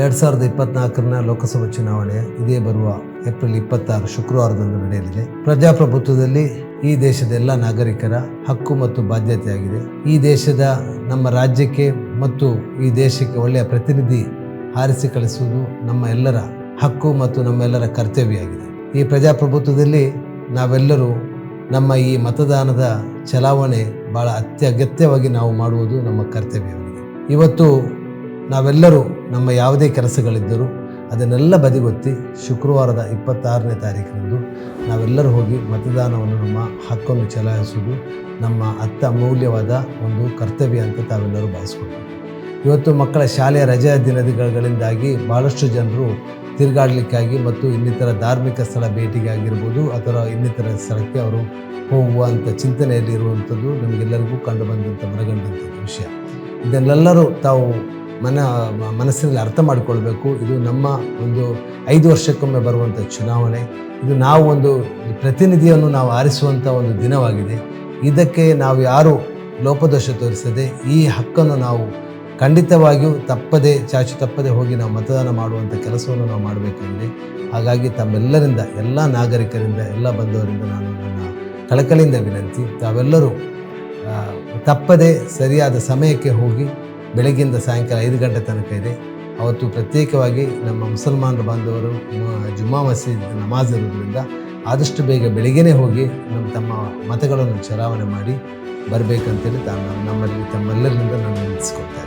ಎರಡು ಸಾವಿರದ ಇಪ್ಪತ್ನಾಲ್ಕರನ ಲೋಕಸಭಾ ಚುನಾವಣೆ, ಇದೇ ಬರುವ ಏಪ್ರಿಲ್ ಇಪ್ಪತ್ತಾರು ಶುಕ್ರವಾರದಂದು ನಡೆಯಲಿದೆ. ಪ್ರಜಾಪ್ರಭುತ್ವದಲ್ಲಿ ಈ ದೇಶದ ಎಲ್ಲ ನಾಗರಿಕರ ಹಕ್ಕು ಮತ್ತು ಬಾಧ್ಯತೆಯಾಗಿದೆ. ಈ ದೇಶದ ನಮ್ಮ ರಾಜ್ಯಕ್ಕೆ ಮತ್ತು ಈ ದೇಶಕ್ಕೆ ಒಳ್ಳೆಯ ಪ್ರತಿನಿಧಿ ಹಾರಿಸಿ ಕಳಿಸುವುದು ನಮ್ಮ ಎಲ್ಲರ ಹಕ್ಕು ಮತ್ತು ನಮ್ಮೆಲ್ಲರ ಕರ್ತವ್ಯ ಆಗಿದೆ ಈ ಪ್ರಜಾಪ್ರಭುತ್ವದಲ್ಲಿ ನಾವೆಲ್ಲರೂ ನಮ್ಮ ಈ ಮತದಾನದ ಚಲಾವಣೆ ಭಾಳ ಅತ್ಯಗತ್ಯವಾಗಿ ನಾವು ಮಾಡುವುದು ನಮ್ಮ ಕರ್ತವ್ಯವಾಗಿದೆ. ಇವತ್ತು ನಾವೆಲ್ಲರೂ ನಮ್ಮ ಯಾವುದೇ ಕೆಲಸಗಳಿದ್ದರೂ ಅದನ್ನೆಲ್ಲ ಬದಿಗೊತ್ತಿ ಶುಕ್ರವಾರದ ಇಪ್ಪತ್ತಾರನೇ ತಾರೀಕಿನಂದು ನಾವೆಲ್ಲರೂ ಹೋಗಿ ಮತದಾನವನ್ನು ನಮ್ಮ ಹಕ್ಕನ್ನು ಚಲಾಯಿಸುವುದು ನಮ್ಮ ಅತ್ತ ಅಮೂಲ್ಯವಾದ ಒಂದು ಕರ್ತವ್ಯ ಅಂತ ತಾವೆಲ್ಲರೂ ಭಾವಿಸ್ಕೊಳ್ತೀವಿ. ಇವತ್ತು ಮಕ್ಕಳ ಶಾಲೆಯ ರಜೆಯ ದಿನಗಳಿಂದಾಗಿ ಭಾಳಷ್ಟು ಜನರು ತಿರುಗಾಡಲಿಕ್ಕಾಗಿ ಮತ್ತು ಇನ್ನಿತರ ಧಾರ್ಮಿಕ ಸ್ಥಳ ಭೇಟಿಗೆ ಆಗಿರ್ಬೋದು ಅಥವಾ ಇನ್ನಿತರ ಸ್ಥಳಕ್ಕೆ ಅವರು ಹೋಗುವಂಥ ಚಿಂತನೆಯಲ್ಲಿ ಇರುವಂಥದ್ದು ನಮಗೆಲ್ಲರಿಗೂ ಕಂಡು ಬಂದಂಥ ಮನಗಂಡಂಥದ್ದು ವಿಷಯ. ಇದನ್ನೆಲ್ಲರೂ ತಾವು ಮನ, ಮನಸ್ಸಿನಲ್ಲಿ ಅರ್ಥ ಮಾಡಿಕೊಳ್ಬೇಕು. ಇದು ನಮ್ಮ ಒಂದು ಐದು ವರ್ಷಕ್ಕೊಮ್ಮೆ ಬರುವಂಥ ಚುನಾವಣೆ. ಇದು ನಾವು ಒಂದು ಪ್ರತಿನಿಧಿಯನ್ನು ನಾವು ಆರಿಸುವಂಥ ಒಂದು ದಿನವಾಗಿದೆ. ಇದಕ್ಕೆ ನಾವು ಯಾರು ಲೋಪದೋಷ ತೋರಿಸದೆ ಈ ಹಕ್ಕನ್ನು ನಾವು ಖಂಡಿತವಾಗಿಯೂ ತಪ್ಪದೆ, ಚಾಚು ತಪ್ಪದೆ ಹೋಗಿ ನಾವು ಮತದಾನ ಮಾಡುವಂಥ ಕೆಲಸವನ್ನು ನಾವು ಮಾಡಬೇಕಾಗಿದೆ ಹಾಗಾಗಿ ತಮ್ಮೆಲ್ಲರಿಂದ, ಎಲ್ಲ ನಾಗರಿಕರಿಂದ, ಎಲ್ಲ ಬಂದವರಿಂದ ನಾನು ನನ್ನ ಕಳಕಳಿಯಿಂದ ವಿನಂತಿ. ತಾವೆಲ್ಲರೂ ತಪ್ಪದೆ ಸರಿಯಾದ ಸಮಯಕ್ಕೆ ಹೋಗಿ ಬೆಳಗ್ಗಿಂದ ಸಾಯಂಕಾಲ ಐದು ಗಂಟೆ ತನಕ ಇದೆ. ಅವತ್ತು ಪ್ರತ್ಯೇಕವಾಗಿ ನಮ್ಮ ಮುಸಲ್ಮಾನರ ಬಾಂಧವರು ಜುಮ್ಮಾ ಮಸೀದ್ ನಮಾಜ್ ಇರೋದ್ರಿಂದ ಆದಷ್ಟು ಬೇಗ ಬೆಳಿಗ್ಗೆನೇ ಹೋಗಿ ನಮ್ಮ ತಮ್ಮ ಮತಗಳನ್ನು ಚಲಾವಣೆ ಮಾಡಿ ಬರಬೇಕಂತೇಳಿ ತಾನು ನಮ್ಮಲ್ಲಿ ತಮ್ಮೆಲ್ಲರಿಂದ ನಾನು ನಿಲ್ಲಿಸ್ಕೊಳ್ತಾ